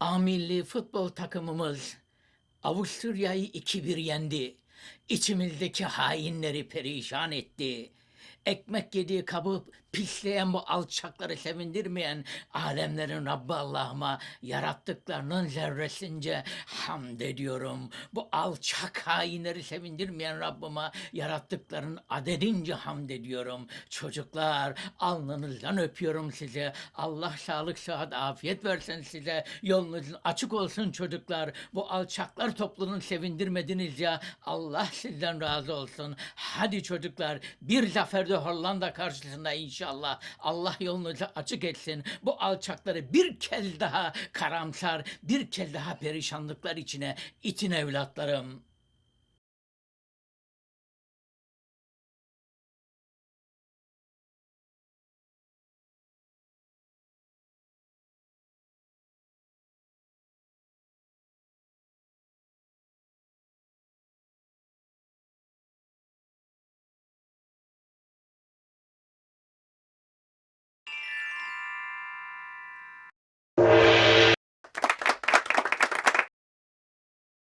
A milli futbol takımımız Avusturya'yı 2-1 yendi. İçimizdeki hainleri perişan etti. Ekmek yediği kabı pisleyen bu alçakları sevindirmeyen alemlerin Rabbi Allah'ıma yarattıklarının zerresince hamd ediyorum. Bu alçak hainleri sevindirmeyen Rabbime yarattıklarının adedince hamd ediyorum. Çocuklar alnınızdan öpüyorum size. Allah sağlık, sıhhat, afiyet versin size. Yolunuzun açık olsun çocuklar. Bu alçaklar topluluğunu sevindirmediniz ya. Allah sizden razı olsun. Hadi çocuklar bir zaferde Hollanda karşısında inşallah. Allah yolunuzu açık etsin. Bu alçakları bir kez daha karamsar, bir kez daha perişanlıklar içine itin evlatlarım.